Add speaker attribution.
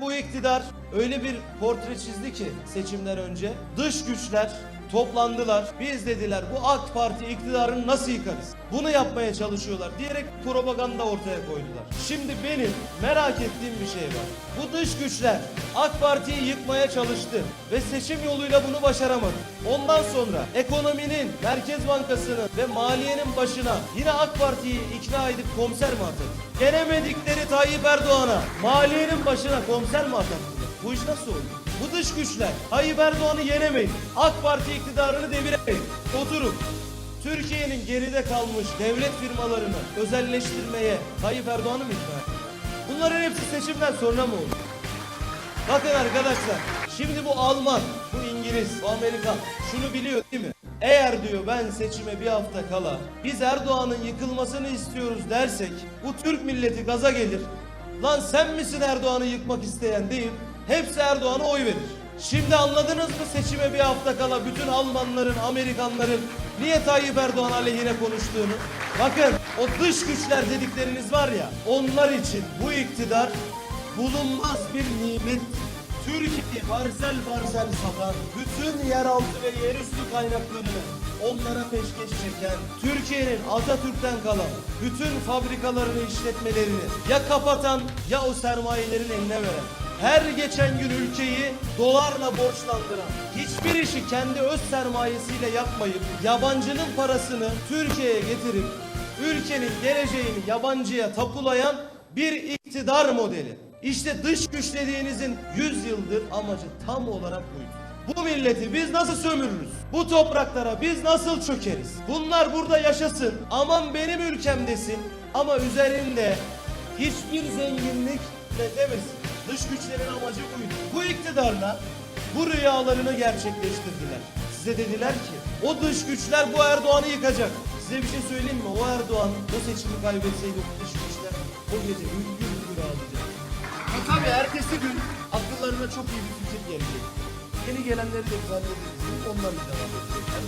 Speaker 1: Bu iktidar öyle bir portre çizdi ki seçimden önce dış güçler toplandılar. Biz dediler bu AK Parti iktidarını nasıl yıkarız? Bunu yapmaya çalışıyorlar diyerek propaganda ortaya koydular. Şimdi benim merak ettiğim bir şey var. Bu dış güçler AK Parti'yi yıkmaya çalıştı ve seçim yoluyla bunu başaramadı. Ondan sonra ekonominin, Merkez Bankası'nın ve maliyenin başına yine AK Parti'yi ikna edip komiser mi atadı? Gelemedikleri Tayyip Erdoğan'a maliyenin başına komiser mi atattılar? Bu iş nasıl oldu? Bu dış güçler Tayyip Erdoğan'ı yenemeyin. AK Parti iktidarını deviremeyin. Oturun. Türkiye'nin geride kalmış devlet firmalarını özelleştirmeye Tayyip Erdoğan'ı mı ikna? Bunların hepsi seçimden sonra mı oldu? Bakın arkadaşlar, şimdi bu Alman, bu İngiliz, bu Amerikan şunu biliyor değil mi? Eğer diyor ben seçime bir hafta kala biz Erdoğan'ın yıkılmasını istiyoruz dersek bu Türk milleti gaza gelir. Lan sen misin Erdoğan'ı yıkmak isteyen deyip hepsi Erdoğan'a oy verir. Şimdi anladınız mı seçime bir hafta kala bütün Almanların, Amerikanların niye Tayyip Erdoğan aleyhine konuştuğunu? Bakın o dış güçler dedikleriniz var ya onlar için bu iktidar bulunmaz bir nimet. Türkiye parsel parsel satan, bütün yeraltı ve yerüstü kaynaklarını onlara peşkeş çeken, Türkiye'nin Atatürk'ten kalan bütün fabrikalarını, işletmelerini ya kapatan ya o sermayelerin eline veren, her geçen gün ülkeyi dolarla borçlandıran, hiçbir işi kendi öz sermayesiyle yapmayıp yabancının parasını Türkiye'ye getirip ülkenin geleceğini yabancıya tapulayan bir iktidar modeli. İşte dış güç dediğinizin 100 yıldır amacı tam olarak buydu. Bu milleti biz nasıl sömürürüz? Bu topraklara biz nasıl çökeriz? Bunlar burada yaşasın. Aman benim ülkemdesin. Ama üzerinde hiçbir zenginlik ne demesin. Dış güçlerin amacı buydu. Bu iktidarla bu rüyalarını gerçekleştirdiler. Size dediler ki o dış güçler bu Erdoğan'ı yıkacak. Size bir şey söyleyeyim mi? O Erdoğan o seçimi kaybetseydi o dış güçler o gece hüngür hüngür ağlayacak. Ha tabii ertesi gün akıllarına çok iyi bir fikir gelecek. Yeni gelenleri de hallederiz. deyip Onlarla devam edecekler.